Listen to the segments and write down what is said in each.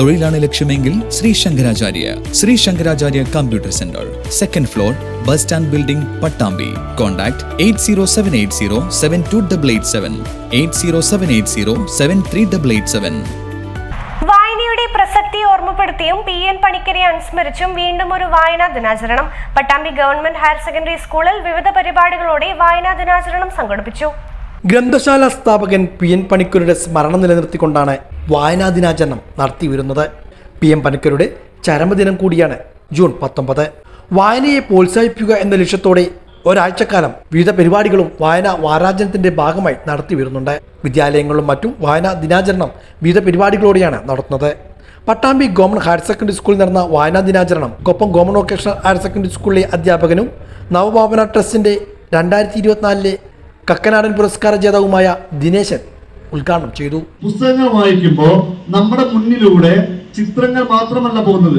തൊഴിലാണ് ലക്ഷ്യമെങ്കിൽ Sree Sankaracharya Sree Sankaracharya computer centre second floor bus stand building Pattambi. Contact eight zero seven eight zero seven two double eight seven eight zero seven eight zero seven three double eight seven വായനയുടെ പ്രസക്തി ഓർമ്മപ്പെടുത്തിയും P N പണിക്കരെ അനുസ്മരിച്ചും വീണ്ടും ഒരു വായനാ ദിനാചരണം. Pattambi government higher secondary സ്കൂളിൽ വിവിധ പരിപാടികളോടെ വായനാ ദിനാചരണം സംഘടിപ്പിച്ചു. ഗ്രന്ഥശാല സ്ഥാപകൻ പി എൻ പണിക്കരുടെ സ്മരണ നിലനിർത്തിക്കൊണ്ടാണ് വായനാ ദിനാചരണം നടത്തി വരുന്നത് പി എം പനക്കരുടെ ചരമദിനം കൂടിയാണ് ജൂൺ പത്തൊമ്പത്. വായനയെ പ്രോത്സാഹിപ്പിക്കുക എന്ന ലക്ഷ്യത്തോടെ ഒരാഴ്ചക്കാലം വിവിധ പരിപാടികളും വായന വാരാചരണത്തിന്റെ ഭാഗമായി നടത്തി വരുന്നുണ്ട് വിദ്യാലയങ്ങളിലും മറ്റും വായനാ ദിനാചരണം വിവിധ പരിപാടികളോടെയാണ് നടത്തുന്നത്. പട്ടാമ്പി ഗവൺമെന്റ് ഹയർ സെക്കൻഡറി സ്കൂളിൽ നടന്ന വായനാ ദിനാചരണം Koppam government vocational higher secondary സ്കൂളിലെ അധ്യാപകനും നവഭാവന ട്രസ്റ്റിന്റെ രണ്ടായിരത്തി ഇരുപത്തിനാലിലെ കക്കനാടൻ പുരസ്കാര ജേതാവുമായ ദിനേശൻ ഉദ്ഘാടനം ചെയ്തു. പുസ്തകങ്ങൾ വായിക്കുമ്പോൾ നമ്മുടെ മുന്നിലൂടെ ചിത്രങ്ങൾ മാത്രമല്ല പോകുന്നത്.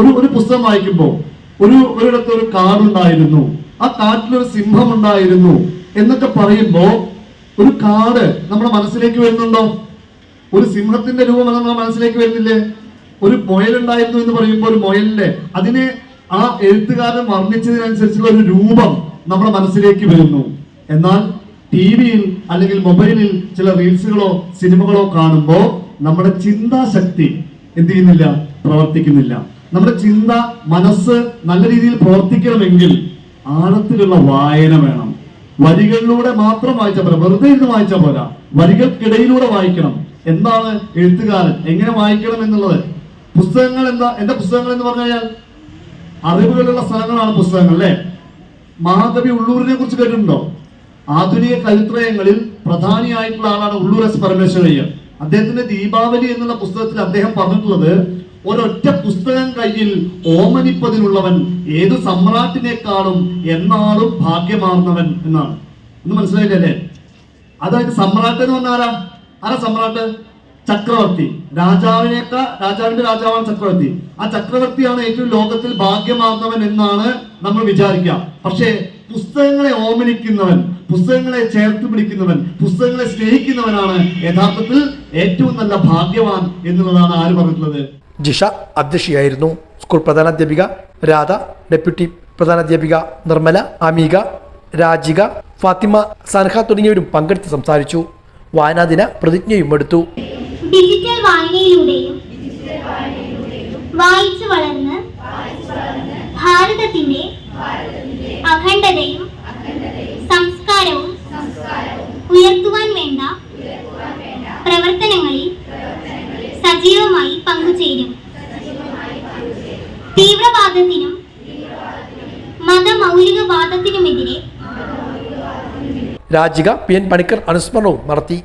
ഒരു ഒരു പുസ്തകം വായിക്കുമ്പോൾ ഒരു ഒരിടത്ത് ഒരു കാടുണ്ടായിരുന്നു ആ കാട്ടിലൊരു സിംഹം ഉണ്ടായിരുന്നു എന്നൊക്കെ പറയുമ്പോൾ ഒരു കാട് നമ്മുടെ മനസ്സിലേക്ക് വരുന്നുണ്ടോ? ഒരു സിംഹത്തിന്റെ രൂപം നമ്മുടെ മനസ്സിലേക്ക് വരുന്നില്ലേ? ഒരു മുയലുണ്ടായിരുന്നു എന്ന് പറയുമ്പോൾ ഒരു മുയലിന്റെ അതിനെ ആ എഴുത്തുകാരൻ വർണിച്ചതിനനുസരിച്ചുള്ള ഒരു രൂപം നമ്മുടെ മനസ്സിലേക്ക് വരുന്നു. എന്നാൽ ടി വിയിൽ അല്ലെങ്കിൽ മൊബൈലിൽ ചില റീൽസുകളോ സിനിമകളോ കാണുമ്പോൾ നമ്മുടെ ചിന്താശക്തി എന്ത് ചെയ്യുന്നില്ല? പ്രവർത്തിക്കുന്നില്ല. നമ്മുടെ ചിന്ത മനസ്സ് നല്ല രീതിയിൽ പ്രവർത്തിക്കണമെങ്കിൽ ആഴത്തിലുള്ള വായന വേണം. വരികളിലൂടെ മാത്രം വായിച്ചാൽ പോരാ. വെറുതെ ഇരുന്ന് വായിച്ചാൽ പോരാ. വരികൾക്കിടയിലൂടെ വായിക്കണം. എന്താണ് എഴുത്തുകാരൻ? എങ്ങനെ വായിക്കണം എന്നുള്ളത്? പുസ്തകങ്ങൾ എന്താ? എന്റെ പുസ്തകങ്ങൾ എന്ന് പറഞ്ഞു കഴിഞ്ഞാൽ? അറിവുകളുള്ള സ്ഥലങ്ങളാണ് പുസ്തകങ്ങൾ അല്ലേ? മാധവി ഉള്ളൂരിനെ കുറിച്ച് കേട്ടിട്ടുണ്ടോ? ആധുനിക കവിത്രയങ്ങളിൽ പ്രധാനിയായിട്ടുള്ള ആളാണ് ഉള്ളൂർ എസ് പരമേശ്വരയ്യർ അദ്ദേഹത്തിന്റെ ദീപാവലി എന്നുള്ള പുസ്തകത്തിൽ അദ്ദേഹം പറഞ്ഞിട്ടുള്ളത് ഒരൊറ്റ പുസ്തകം കയ്യിൽ ഓമനിപ്പതിനുള്ളവൻ ഏത് സമ്രാട്ടിനേക്കാളും എന്നാളും ഭാഗ്യമാർന്നവൻ എന്നാണ്. ഒന്ന് മനസ്സിലായില്ലേ അതായത് സമ്രാട്ട് എന്ന് പറഞ്ഞാൽ ആരാ? ആരാ സമ്രാട്ട്? ചക്രവർത്തി. രാജാവിനേക്കാ രാജാവിന്റെ രാജാവാണ് ചക്രവർത്തി. ആ ചക്രവർത്തിയാണ് ഏറ്റവും ലോകത്തിൽ ഭാഗ്യമാർന്നവൻ എന്നാണ് നമ്മൾ വിചാരിക്കുക പക്ഷേ പുസ്തകങ്ങളെ ഓമനിക്കുന്നവൻ പുസ്തകങ്ങളെ ചേർത്ത് പിടിക്കുന്നവൻ പുസ്തകങ്ങളെ സ്നേഹിക്കുന്നവനാണ് യഥാർത്ഥത്തിൽ ഏറ്റവും നല്ല ഭാഗ്യവാൻ എന്നുള്ളതാണ് ആര് പറഞ്ഞിട്ടുള്ളത്? ജിഷ അധ്യക്ഷയായിരുന്നു. സ്കൂൾ പ്രധാനാധ്യാപിക രാധ ഡെപ്യൂട്ടി പ്രധാനാധ്യാപിക നിർമ്മല അമീക രാജിക ഫാത്തിമ സൻഹ തുടങ്ങിയവരും പങ്കെടുത്ത് സംസാരിച്ചു. വായനാദിന പ്രതിജ്ഞയും എടുത്തു. ഡിജിറ്റൽ വായനയിലൂടെയും വായിച്ചു വളർന്ന് ഭാരതത്തിന്റെ അഖണ്ഡതയും സംസ്കാരവും ഉയർത്തുവാൻ വേണ്ട പ്രവർത്തനങ്ങളിൽ സജീവമായി പങ്കുചേരും. തീവ്രവാദത്തിനും മതമൗലികവാദത്തിനുമെതിരെ രാജിക പി എൻ പണിക്കർ അനുസ്മരണവും നടത്തി.